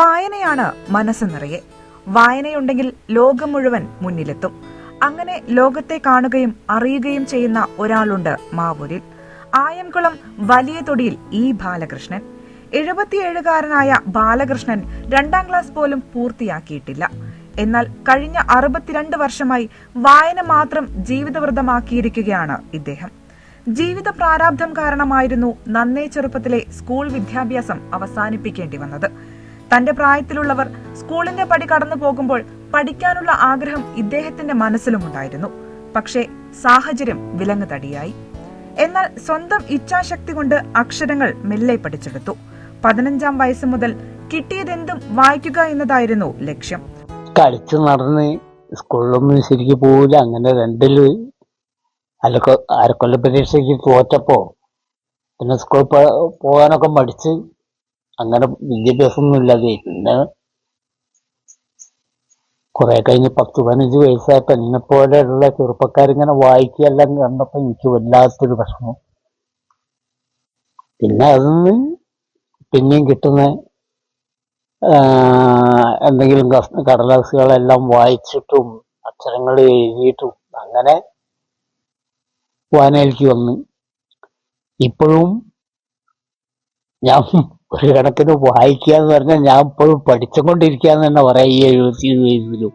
വായനയാണ് മനസ്സ് നിറയെ. വായനയുണ്ടെങ്കിൽ ലോകം മുഴുവൻ മുന്നിലെത്തും. അങ്ങനെ ലോകത്തെ കാണുകയും അറിയുകയും ചെയ്യുന്ന ഒരാളുണ്ട് മാവൂരിൽ. ആയംകുളം വലിയ തൊടിയിൽ ഇ ബാലകൃഷ്ണൻ. എഴുപത്തിയേഴുകാരനായ ബാലകൃഷ്ണൻ രണ്ടാം ക്ലാസ് പോലും പൂർത്തിയാക്കിയിട്ടില്ല. എന്നാൽ കഴിഞ്ഞ അറുപത്തിരണ്ട് വർഷമായി വായന മാത്രം ജീവിതവ്രതമാക്കിയിരിക്കുകയാണ് ഇദ്ദേഹം. ജീവിത പ്രാരാബ്ധം കാരണമായിരുന്നു നന്നേ ചെറുപ്പത്തിലെ സ്കൂൾ വിദ്യാഭ്യാസം അവസാനിപ്പിക്കേണ്ടി വന്നത്. തന്റെ പ്രായത്തിലുള്ളവർ സ്കൂളിന്റെ പടി കടന്നു പോകുമ്പോൾ പഠിക്കാനുള്ള ആഗ്രഹം ഇദ്ദേഹത്തിന്റെ മനസ്സിലുമുണ്ടായിരുന്നു. പക്ഷേ സാഹചര്യം വിലങ്ങ് തടിയായി. എന്നാൽ സ്വന്തം ഇച്ഛാശക്തി കൊണ്ട് അക്ഷരങ്ങൾ മെല്ലെ പഠിച്ചെടുത്തു. പതിനഞ്ചാം വയസ്സ് മുതൽ കിട്ടിയതെന്തും വായിക്കുക എന്നതായിരുന്നു ലക്ഷ്യം. കളിച്ച് നടന്ന് സ്കൂളിലൊന്നും ശരിക്ക് പോവില്ല. അങ്ങനെ അരക്കൊ അരക്കൊല്ല പരീക്ഷയ്ക്ക് തോറ്റപ്പോ പിന്നെ സ്കൂളിൽ പോകാനൊക്കെ മടിച്ച് അങ്ങനെ വിദ്യാഭ്യാസമൊന്നും ഇല്ലാതെ പിന്നെ കുറെ കഴിഞ്ഞ് പത്ത് പതിനഞ്ച് വയസ്സായപ്പോ എന്നെ പോലെയുള്ള ചെറുപ്പക്കാരിങ്ങനെ വായിക്കുകയെല്ലാം കണ്ടപ്പോ എനിക്ക് വല്ലാത്തൊരു വിഷമം. പിന്നെ അതൊന്ന് പിന്നെയും കിട്ടുന്ന എന്തെങ്കിലും കടലാസുകളെല്ലാം വായിച്ചിട്ടും അക്ഷരങ്ങൾ എഴുതിയിട്ടും അങ്ങനെ വായനയിലേക്ക് വന്ന്. ഇപ്പോഴും ഞാൻ ഒരു കണക്കിന് വായിക്കുക എന്ന് പറഞ്ഞാൽ ഞാൻ ഇപ്പോഴും പഠിച്ചുകൊണ്ടിരിക്കുകയെന്ന് തന്നെ പറയാം ഈ എഴുപത്തി വയസ്സിലും.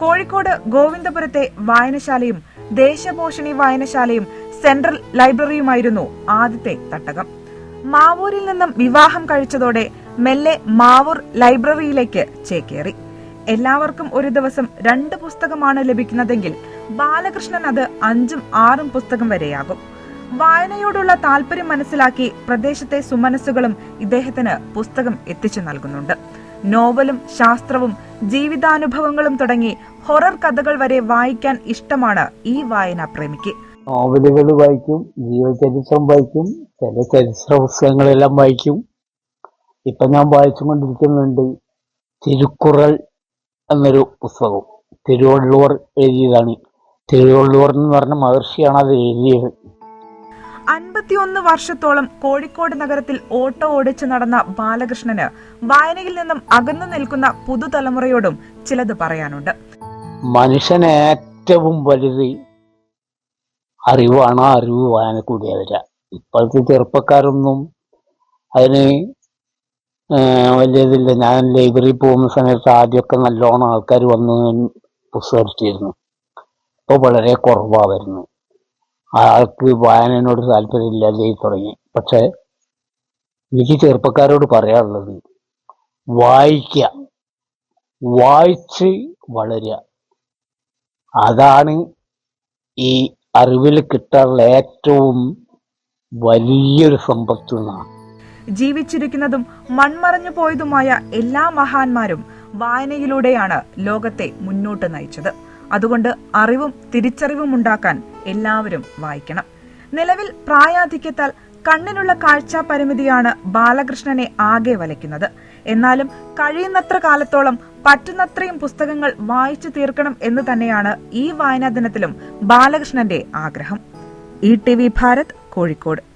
കോഴിക്കോട് ഗോവിന്ദപുരത്തെ വായനശാലയും ദേശഭൂഷണി വായനശാലയും സെൻട്രൽ ലൈബ്രറിയുമായിരുന്നു ആദ്യത്തെ തട്ടകം. മാവൂരിൽ നിന്നും വിവാഹം കഴിച്ചതോടെ മെല്ലെ മാവൂർ ലൈബ്രറിയിലേക്ക് ചേക്കേറി. എല്ലാവർക്കും ഒരു ദിവസം രണ്ട് പുസ്തകമാണ് ലഭിക്കുന്നതെങ്കിൽ ബാലകൃഷ്ണൻ അത് അഞ്ചും ആറും പുസ്തകം വരെയാകും. വായനയോടുള്ള താല്പര്യം മനസ്സിലാക്കി പ്രദേശത്തെ സുമനസ്സുകളും ഇദ്ദേഹത്തിന് പുസ്തകം എത്തിച്ചു നൽകുന്നുണ്ട്. നോവലും ശാസ്ത്രവും ജീവിതാനുഭവങ്ങളും തുടങ്ങി ഹൊറർ കഥകൾ വരെ വായിക്കാൻ ഇഷ്ടമാണ് ഈ വായനാ പ്രേമിക്ക്. നോവലുകൾ വായിക്കും ജീവചരിത്രം വായിക്കും ചില ചരിത്ര പുസ്തകങ്ങളെല്ലാം വായിക്കും. ഇപ്പൊ ഞാൻ വായിച്ചുകൊണ്ടിരിക്കുന്നുണ്ട് തിരുക്കുറൾ എന്നൊരു പുസ്തകം. തിരുവള്ളുവർ എഴുതിയതാണ്. തിരുവള്ളുവർ എന്ന് പറഞ്ഞ മഹർഷിയാണ് അത് എഴുതിയത്. അൻപത്തിയൊന്ന് വർഷത്തോളം കോഴിക്കോട് നഗരത്തിൽ ഓട്ടോ ഓടിച്ചു നടന്ന ബാലകൃഷ്ണന് വായനയിൽ നിന്നും അകന്നു നിൽക്കുന്ന പുതുതലമുറയോടും ചിലത് പറയാനുണ്ട്. മനുഷ്യന് ഏറ്റവും വലുത് അറിവാണ് അറിവ് വായന കൂടിയ വരിക ഇപ്പോഴത്തെ ചെറുപ്പക്കാരൊന്നും അതിന് വലിയതില്ല. ഞാൻ ലൈബ്രറി പോകുന്ന സമയത്ത് ആദ്യമൊക്കെ നല്ലോണം ആൾക്കാർ വന്ന് പുസ്തകം എടുത്തിരുന്നു. ഇപ്പോൾ വളരെ കുറവാണ് വരുന്നത്. ആൾക്ക് വായനയോട് താല്പര്യമില്ലാതെ തുടങ്ങി. പക്ഷെ എനിക്ക് ചെറുപ്പക്കാരോട് പറയാറുള്ളത് വായിക്കുക. വായിച്ച് വളരുക. അതാണ് ഈ അറിവിൽ കിട്ടാനുള്ള ഏറ്റവും വലിയൊരു സമ്പത്ത് എന്നാണ്. ജീവിച്ചിരിക്കുന്നതും മൺമറഞ്ഞു പോയതുമായ എല്ലാ മഹാന്മാരും വായനയിലൂടെയാണ് ലോകത്തെ മുന്നോട്ട് നയിച്ചത്. അതുകൊണ്ട് അറിവും തിരിച്ചറിവും ഉണ്ടാക്കാൻ എല്ലാവരും വായിക്കണം. നിലവിൽ പ്രായാധിക്യത്താൽ കണ്ണിനുള്ള കാഴ്ചാ പരിമിതിയാണ് ബാലകൃഷ്ണനെ ആകെ വലയ്ക്കുന്നത്. എന്നാലും കഴിയുന്നത്ര കാലത്തോളം പറ്റുന്നത്രയും പുസ്തകങ്ങൾ വായിച്ചു തീർക്കണം എന്ന് തന്നെയാണ് ഈ വായനാ ദിനത്തിലും ബാലകൃഷ്ണന്റെ ആഗ്രഹം. E T V Bharat Kozhikode.